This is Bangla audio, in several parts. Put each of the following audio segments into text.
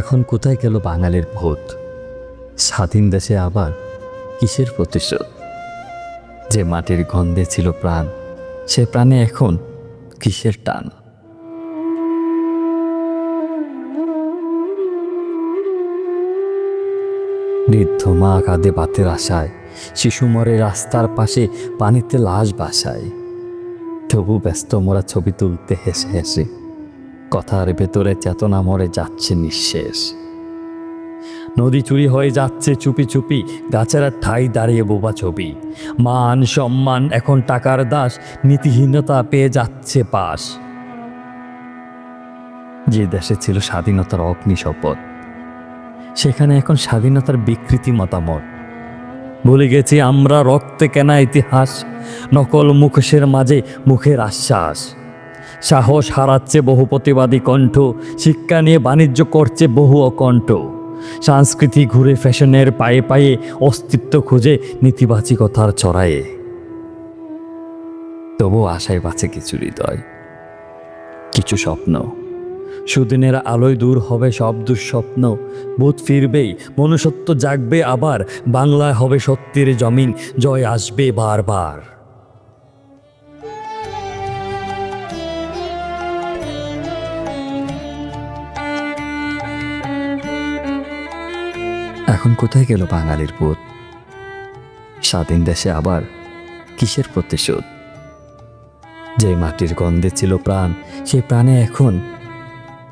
এখন কোথায় গেল বাঙালির ভূত স্বাধীন দেশে আবার কিসের প্রতিশোধ? যে মাটির গন্ধে ছিল প্রাণ, সে প্রাণে এখন কিসের টান? বৃদ্ধ মা কাঁদে বাতের আশায়, শিশু মরে রাস্তার পাশে পানিতে লাশ বাসায়। তবু ব্যস্ত মোরা ছবি তুলতে হেসে হেসে কথার ভেতরে চেতনা মরে যাচ্ছে নিঃশেষ। নদী চুরি হয়ে যাচ্ছে চুপি চুপি, গাছেরা ঠাই দাঁড়িয়ে বোবা ছবি। মান সম্মান, এখন টাকার দাস, নীতিহীনতা পেয়ে যাচ্ছে পাশ। যে দেশে ছিল স্বাধীনতার অগ্নি শপথ, সেখানে এখন স্বাধীনতার বিকৃতি মতামত। ভুলে গেছি আমরা রক্তে কেনা ইতিহাস, নকল মুখোশের মাঝে মুখের আশ্বাস। সাহস হারাচ্ছে বহু প্রতিবাদী কণ্ঠ, শিক্ষা নিয়ে বাণিজ্য করছে বহু অকণ্ঠ। সংস্কৃতি ঘুরে ফ্যাশনের পায়ে পায়ে অস্তিত্ব খুঁজে নীতিবাচিকতার চড়ায়ে তবু আশায় বাঁচে কিছু হৃদয়, কিছু স্বপ্ন। সুদিনের আলোয় দূর হবে সব দুঃস্বপ্ন, বুধ ফিরবেই, মনুষ্যত্ব জাগবে আবার, বাংলায় হবে সত্যের জমিন, জয় আসবে বারবার। এখন কোথায় গেল বাঙালির পুত স্বাধীন দেশে আবার কিসের প্রতিশোধ? যে মাটির গন্ধে ছিল প্রাণ সেই প্রাণে এখন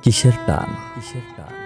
কিসের টান? কিসের টান?